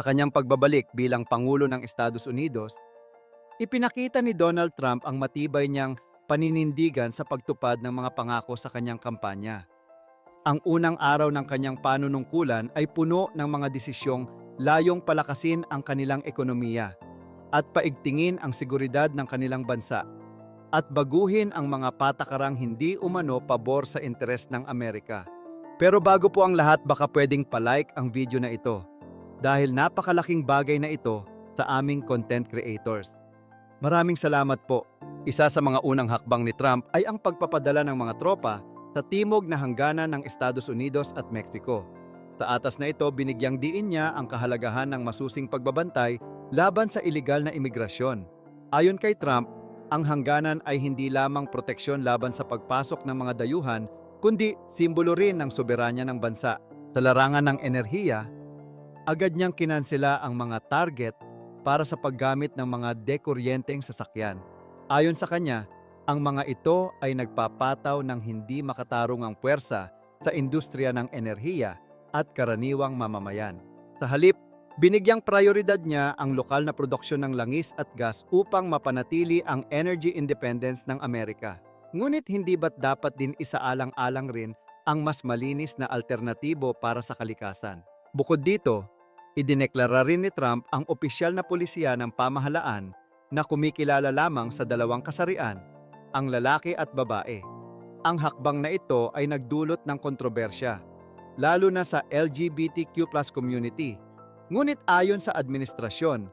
Sa kanyang pagbabalik bilang Pangulo ng Estados Unidos, ipinakita ni Donald Trump ang matibay niyang paninindigan sa pagtupad ng mga pangako sa kanyang kampanya. Ang unang araw ng kanyang panunungkulan ay puno ng mga desisyong layong palakasin ang kanilang ekonomiya at paigtingin ang seguridad ng kanilang bansa at baguhin ang mga patakarang hindi umano pabor sa interes ng Amerika. Pero bago po ang lahat baka pwedeng palike ang video na ito dahil napakalaking bagay na ito sa aming content creators. Maraming salamat po. Isa sa mga unang hakbang ni Trump ay ang pagpapadala ng mga tropa sa timog na hangganan ng Estados Unidos at Mexico. Sa atas na ito, binigyang diin niya ang kahalagahan ng masusing pagbabantay laban sa ilegal na imigrasyon. Ayon kay Trump, ang hangganan ay hindi lamang proteksyon laban sa pagpasok ng mga dayuhan, kundi simbolo rin ng soberanya ng bansa. Sa larangan ng enerhiya, agad niyang kinansela ang mga target para sa paggamit ng mga dekuryenteng sasakyan. Ayon sa kanya, ang mga ito ay nagpapataw ng hindi makatarungang puwersa sa industriya ng enerhiya at karaniwang mamamayan. Sa halip, binigyang prioridad niya ang lokal na produksyon ng langis at gas upang mapanatili ang energy independence ng Amerika. Ngunit hindi ba't dapat din isaalang-alang rin ang mas malinis na alternatibo para sa kalikasan? Bukod dito, idineklara rin ni Trump ang opisyal na pulisya ng pamahalaan na kumikilala lamang sa dalawang kasarian, ang lalaki at babae. Ang hakbang na ito ay nagdulot ng kontrobersya, lalo na sa LGBTQ community. Ngunit ayon sa administrasyon,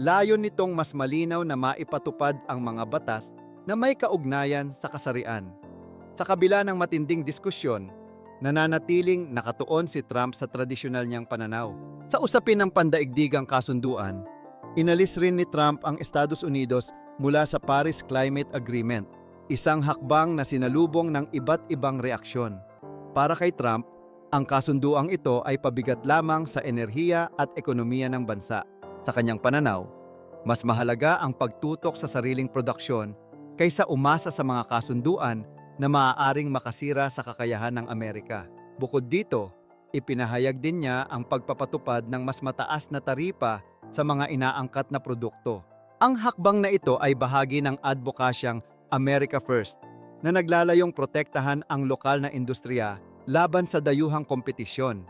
layon nitong mas malinaw na maipatupad ang mga batas na may kaugnayan sa kasarian. Sa kabila ng matinding diskusyon, nananatiling nakatuon si Trump sa tradisyonal niyang pananaw. Sa usapin ng pandaigdigang kasunduan, inalis rin ni Trump ang Estados Unidos mula sa Paris Climate Agreement, isang hakbang na sinalubong ng iba't ibang reaksyon. Para kay Trump, ang kasunduang ito ay pabigat lamang sa enerhiya at ekonomiya ng bansa. Sa kanyang pananaw, mas mahalaga ang pagtutok sa sariling produksyon kaysa umasa sa mga kasunduan na maaaring makasira sa kakayahan ng Amerika. Bukod dito, ipinahayag din niya ang pagpapatupad ng mas mataas na taripa sa mga inaangkat na produkto. Ang hakbang na ito ay bahagi ng advokasyang America First na naglalayong protektahan ang lokal na industriya laban sa dayuhang kompetisyon.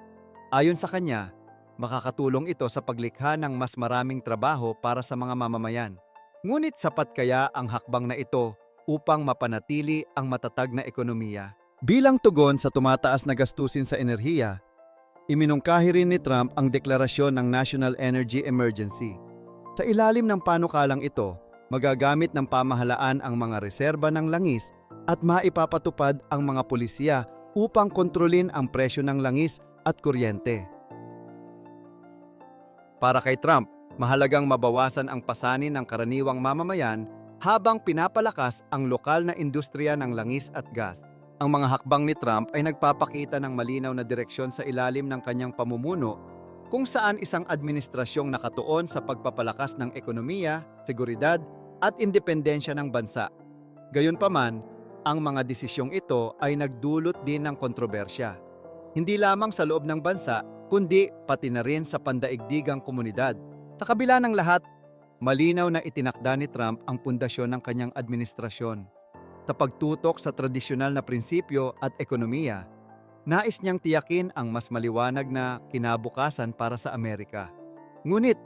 Ayon sa kanya, makakatulong ito sa paglikha ng mas maraming trabaho para sa mga mamamayan. Ngunit sapat kaya ang hakbang na ito upang mapanatili ang matatag na ekonomiya? Bilang tugon sa tumataas na gastusin sa enerhiya, iminungkahi rin ni Trump ang deklarasyon ng National Energy Emergency. Sa ilalim ng panukalang ito, magagamit ng pamahalaan ang mga reserba ng langis at maipapatupad ang mga pulisya upang kontrolin ang presyo ng langis at kuryente. Para kay Trump, mahalagang mabawasan ang pasanin ng karaniwang mamamayan habang pinapalakas ang lokal na industriya ng langis at gas. Ang mga hakbang ni Trump ay nagpapakita ng malinaw na direksyon sa ilalim ng kanyang pamumuno kung saan isang administrasyong nakatuon sa pagpapalakas ng ekonomiya, seguridad at independensya ng bansa. Gayunpaman, ang mga desisyong ito ay nagdulot din ng kontrobersya. Hindi lamang sa loob ng bansa, kundi pati na rin sa pandaigdigang komunidad. Sa kabila ng lahat, malinaw na itinakda ni Trump ang pundasyon ng kanyang administrasyon. Sa pagtutok sa tradisyonal na prinsipyo at ekonomiya, nais niyang tiyakin ang mas maliwanag na kinabukasan para sa Amerika. Ngunit,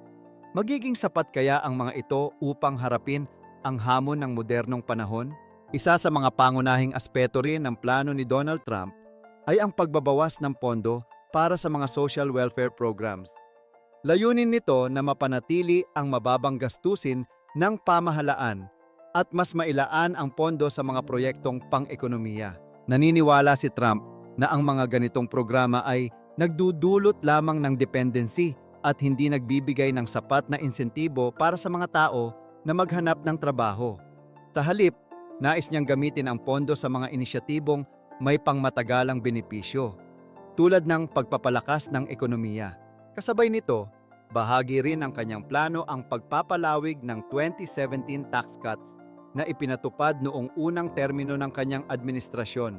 magiging sapat kaya ang mga ito upang harapin ang hamon ng modernong panahon? Isa sa mga pangunahing aspeto rin ng plano ni Donald Trump ay ang pagbabawas ng pondo para sa mga social welfare programs. Layunin nito na mapanatili ang mababang gastusin ng pamahalaan at mas mailaan ang pondo sa mga proyektong pang-ekonomiya. Naniniwala si Trump na ang mga ganitong programa ay nagdudulot lamang ng dependency at hindi nagbibigay ng sapat na insentibo para sa mga tao na maghanap ng trabaho. Sa halip, nais niyang gamitin ang pondo sa mga inisyatibong may pangmatagalang benepisyo, tulad ng pagpapalakas ng ekonomiya. Kasabay nito, bahagi rin ng kanyang plano ang pagpapalawig ng 2017 tax cuts na ipinatupad noong unang termino ng kanyang administrasyon.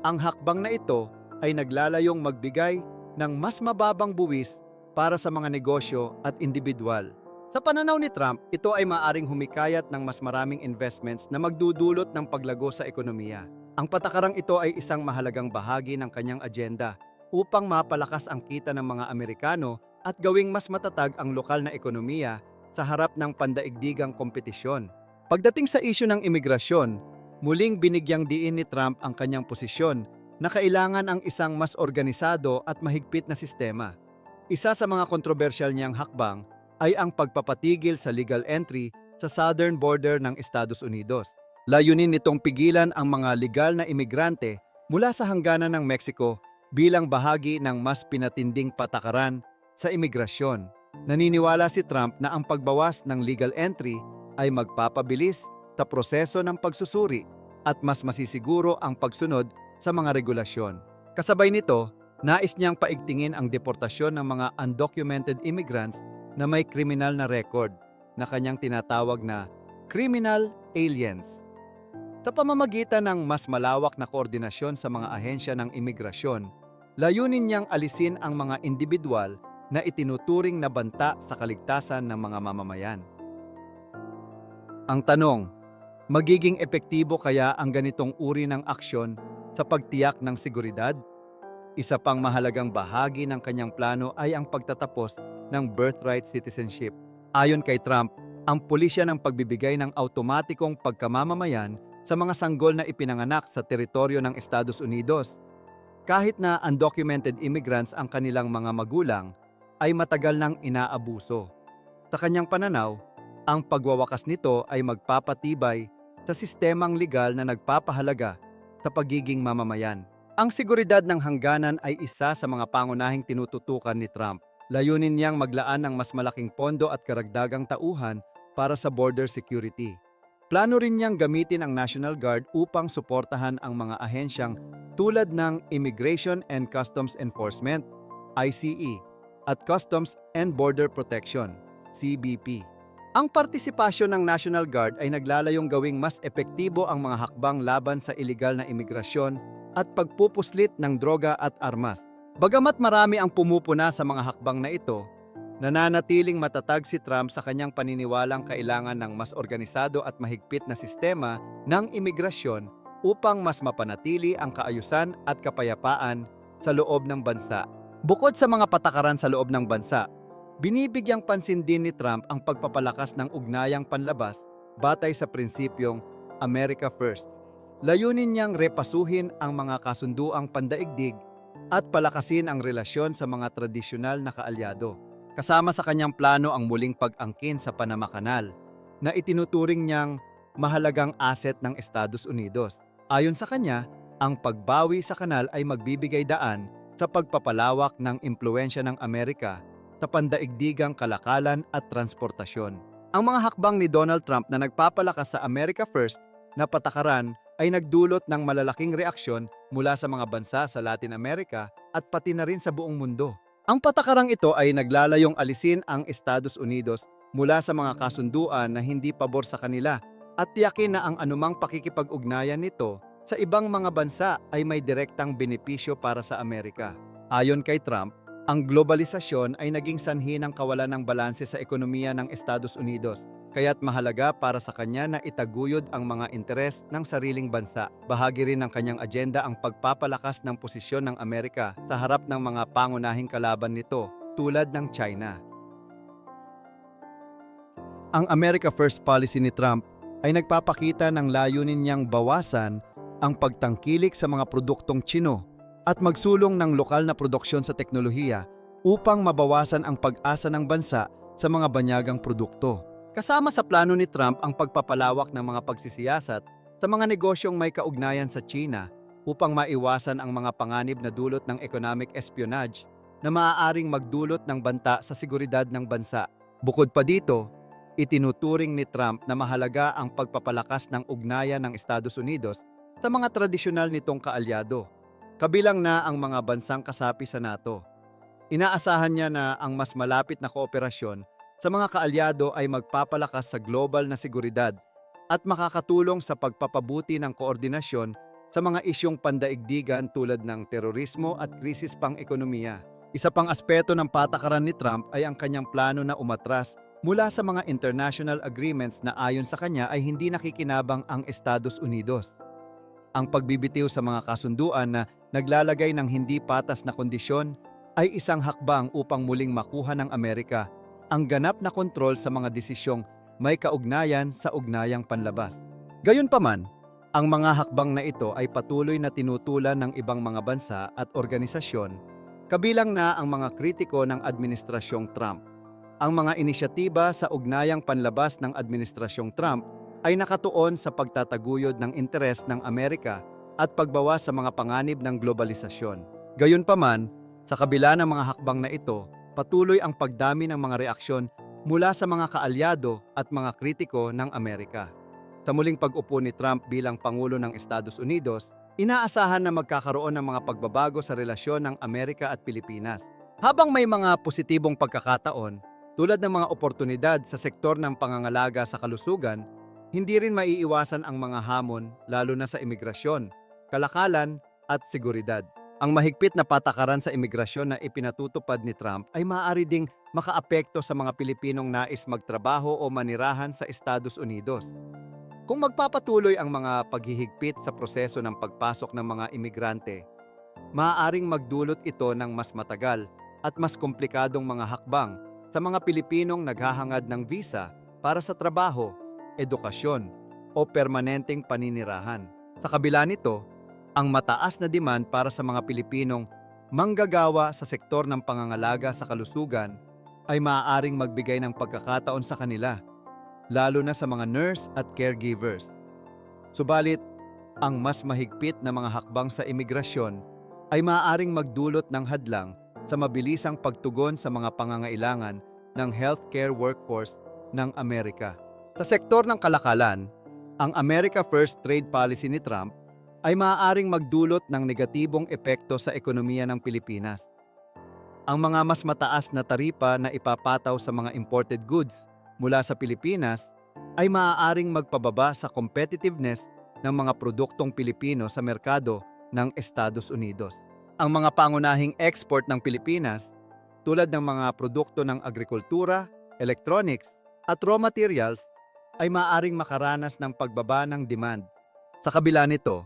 Ang hakbang na ito ay naglalayong magbigay ng mas mababang buwis para sa mga negosyo at individual. Sa pananaw ni Trump, ito ay maaring humikayat ng mas maraming investments na magdudulot ng paglago sa ekonomiya. Ang patakarang ito ay isang mahalagang bahagi ng kanyang agenda upang mapalakas ang kita ng mga Amerikano at gawing mas matatag ang lokal na ekonomiya sa harap ng pandaigdigang kompetisyon. Pagdating sa isyu ng imigrasyon, muling binigyang diin ni Trump ang kanyang posisyon na kailangan ang isang mas organisado at mahigpit na sistema. Isa sa mga kontrobersyal niyang hakbang ay ang pagpapatigil sa legal entry sa southern border ng Estados Unidos. Layunin nitong pigilan ang mga legal na imigrante mula sa hangganan ng Mexico bilang bahagi ng mas pinatinding patakaran sa imigrasyon. Naniniwala si Trump na ang pagbawas ng legal entry ay magpapabilis sa proseso ng pagsusuri at mas masisiguro ang pagsunod sa mga regulasyon. Kasabay nito, nais niyang paigtingin ang deportasyon ng mga undocumented immigrants na may kriminal na record na kanyang tinatawag na criminal aliens. Sa pamamagitan ng mas malawak na koordinasyon sa mga ahensya ng imigrasyon, layunin niyang alisin ang mga individual na itinuturing na banta sa kaligtasan ng mga mamamayan. Ang tanong, magiging epektibo kaya ang ganitong uri ng aksyon sa pagtiyak ng seguridad? Isa pang mahalagang bahagi ng kanyang plano ay ang pagtatapos ng birthright citizenship. Ayon kay Trump, ang pulisya ng pagbibigay ng automatikong pagkamamamayan sa mga sanggol na ipinanganak sa teritoryo ng Estados Unidos. Kahit na undocumented immigrants ang kanilang mga magulang, ay matagal nang inaabuso. Sa kanyang pananaw, ang pagwawakas nito ay magpapatibay sa sistemang legal na nagpapahalaga sa pagiging mamamayan. Ang seguridad ng hangganan ay isa sa mga pangunahing tinututukan ni Trump. Layunin niyang maglaan ng mas malaking pondo at karagdagang tauhan para sa border security. Plano rin niyang gamitin ang National Guard upang suportahan ang mga ahensyang tulad ng Immigration and Customs Enforcement, ICE, at Customs and Border Protection, CBP. Ang partisipasyon ng National Guard ay naglalayong gawing mas epektibo ang mga hakbang laban sa iligal na imigrasyon at pagpupuslit ng droga at armas. Bagamat marami ang pumupuna sa mga hakbang na ito, nananatiling matatag si Trump sa kanyang paniniwalang kailangan ng mas organisado at mahigpit na sistema ng imigrasyon upang mas mapanatili ang kaayusan at kapayapaan sa loob ng bansa. Bukod sa mga patakaran sa loob ng bansa, binibigyang pansin din ni Trump ang pagpapalakas ng ugnayang panlabas batay sa prinsipyong America First. Layunin niyang repasuhin ang mga kasunduang pandaigdig at palakasin ang relasyon sa mga tradisyonal na kaalyado. Kasama sa kanyang plano ang muling pag-angkin sa Panama Canal na itinuturing niyang mahalagang asset ng Estados Unidos. Ayon sa kanya, ang pagbawi sa kanal ay magbibigay daan sa pagpapalawak ng impluensya ng Amerika sa pandaigdigang kalakalan at transportasyon. Ang mga hakbang ni Donald Trump na nagpapalakas sa America First na patakaran ay nagdulot ng malalaking reaksyon mula sa mga bansa sa Latin America at pati na rin sa buong mundo. Ang patakarang ito ay naglalayong alisin ang Estados Unidos mula sa mga kasunduan na hindi pabor sa kanila at tiyakin na ang anumang pakikipag-ugnayan nito sa ibang mga bansa ay may direktang benepisyo para sa Amerika. Ayon kay Trump, ang globalisasyon ay naging sanhi ng kawalan ng balanse sa ekonomiya ng Estados Unidos, kaya't mahalaga para sa kanya na itaguyod ang mga interes ng sariling bansa. Bahagi rin ng kanyang agenda ang pagpapalakas ng posisyon ng Amerika sa harap ng mga pangunahing kalaban nito tulad ng China. Ang America First policy ni Trump ay nagpapakita ng layunin niyang bawasan ang pagtangkilik sa mga produktong Tsino at magsulong ng lokal na produksyon sa teknolohiya upang mabawasan ang pag-asa ng bansa sa mga banyagang produkto. Kasama sa plano ni Trump ang pagpapalawak ng mga pagsisiyasat sa mga negosyong may kaugnayan sa China upang maiwasan ang mga panganib na dulot ng economic espionage na maaaring magdulot ng banta sa seguridad ng bansa. Bukod pa dito, itinuturing ni Trump na mahalaga ang pagpapalakas ng ugnayan ng Estados Unidos sa mga tradisyonal nitong kaalyado, kabilang na ang mga bansang kasapi sa NATO. Inaasahan niya na ang mas malapit na kooperasyon sa mga kaalyado ay magpapalakas sa global na seguridad at makakatulong sa pagpapabuti ng koordinasyon sa mga isyong pandaigdigan tulad ng terorismo at krisis pang-ekonomiya. Isa pang aspeto ng patakaran ni Trump ay ang kanyang plano na umatras mula sa mga international agreements na ayon sa kanya ay hindi nakikinabang ang Estados Unidos. Ang pagbibitiw sa mga kasunduan na naglalagay ng hindi patas na kondisyon ay isang hakbang upang muling makuha ng Amerika ang ganap na kontrol sa mga desisyong may kaugnayan sa ugnayang panlabas. Gayunpaman, ang mga hakbang na ito ay patuloy na tinutulan ng ibang mga bansa at organisasyon, kabilang na ang mga kritiko ng Administrasyong Trump. Ang mga inisyatiba sa ugnayang panlabas ng Administrasyong Trump ay nakatuon sa pagtataguyod ng interes ng Amerika at pagbawas sa mga panganib ng globalisasyon. Gayunpaman, sa kabila ng mga hakbang na ito, patuloy ang pagdami ng mga reaksyon mula sa mga kaalyado at mga kritiko ng Amerika. Sa muling pag-upo ni Trump bilang Pangulo ng Estados Unidos, inaasahan na magkakaroon ng mga pagbabago sa relasyon ng Amerika at Pilipinas. Habang may mga positibong pagkakataon, tulad ng mga oportunidad sa sektor ng pangangalaga sa kalusugan, hindi rin maiiwasan ang mga hamon lalo na sa imigrasyon, kalakalan at seguridad. Ang mahigpit na patakaran sa imigrasyon na ipinatutupad ni Trump ay maaari ding makaapekto sa mga Pilipinong nais magtrabaho o manirahan sa Estados Unidos. Kung magpapatuloy ang mga paghihigpit sa proseso ng pagpasok ng mga imigrante, maaaring magdulot ito ng mas matagal at mas komplikadong mga hakbang sa mga Pilipinong naghahangad ng visa para sa trabaho, edukasyon o permanenteng paninirahan. Sa kabila nito, ang mataas na demand para sa mga Pilipinong manggagawa sa sektor ng pangangalaga sa kalusugan ay maaaring magbigay ng pagkakataon sa kanila lalo na sa mga nurse at caregivers. Subalit, ang mas mahigpit na mga hakbang sa imigrasyon ay maaaring magdulot ng hadlang sa mabilisang pagtugon sa mga pangangailangan ng healthcare workforce ng Amerika. Sa sektor ng kalakalan, ang America First Trade Policy ni Trump ay maaaring magdulot ng negatibong epekto sa ekonomiya ng Pilipinas. Ang mga mas mataas na taripa na ipapataw sa mga imported goods mula sa Pilipinas ay maaaring magpababa sa competitiveness ng mga produktong Pilipino sa merkado ng Estados Unidos. Ang mga pangunahing export ng Pilipinas tulad ng mga produkto ng agrikultura, electronics at raw materials ay maaaring makaranas ng pagbaba ng demand. Sa kabila nito,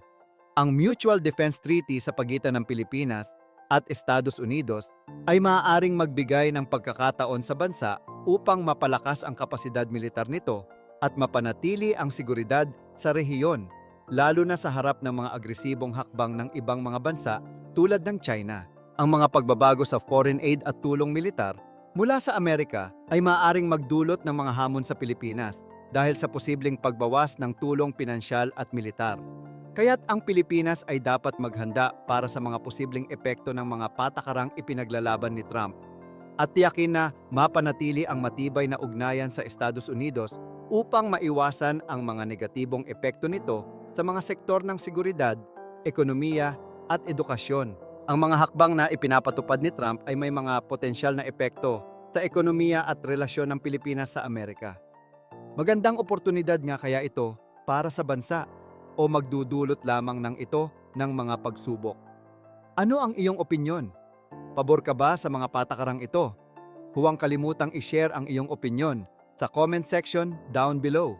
ang Mutual Defense Treaty sa pagitan ng Pilipinas at Estados Unidos ay maaaring magbigay ng pagkakataon sa bansa upang mapalakas ang kapasidad militar nito at mapanatili ang seguridad sa rehiyon, lalo na sa harap ng mga agresibong hakbang ng ibang mga bansa tulad ng China. Ang mga pagbabago sa foreign aid at tulong militar mula sa Amerika ay maaaring magdulot ng mga hamon sa Pilipinas dahil sa posibleng pagbawas ng tulong pinansyal at militar. Kaya't ang Pilipinas ay dapat maghanda para sa mga posibleng epekto ng mga patakarang ipinaglalaban ni Trump at tiyakin na mapanatili ang matibay na ugnayan sa Estados Unidos upang maiwasan ang mga negatibong epekto nito sa mga sektor ng seguridad, ekonomiya at edukasyon. Ang mga hakbang na ipinapatupad ni Trump ay may mga potensyal na epekto sa ekonomiya at relasyon ng Pilipinas sa Amerika. Magandang oportunidad nga kaya ito para sa bansa o magdudulot lamang ng ito ng mga pagsubok. Ano ang iyong opinyon? Pabor ka ba sa mga patakarang ito? Huwag kalimutang i-share ang iyong opinyon sa comment section down below.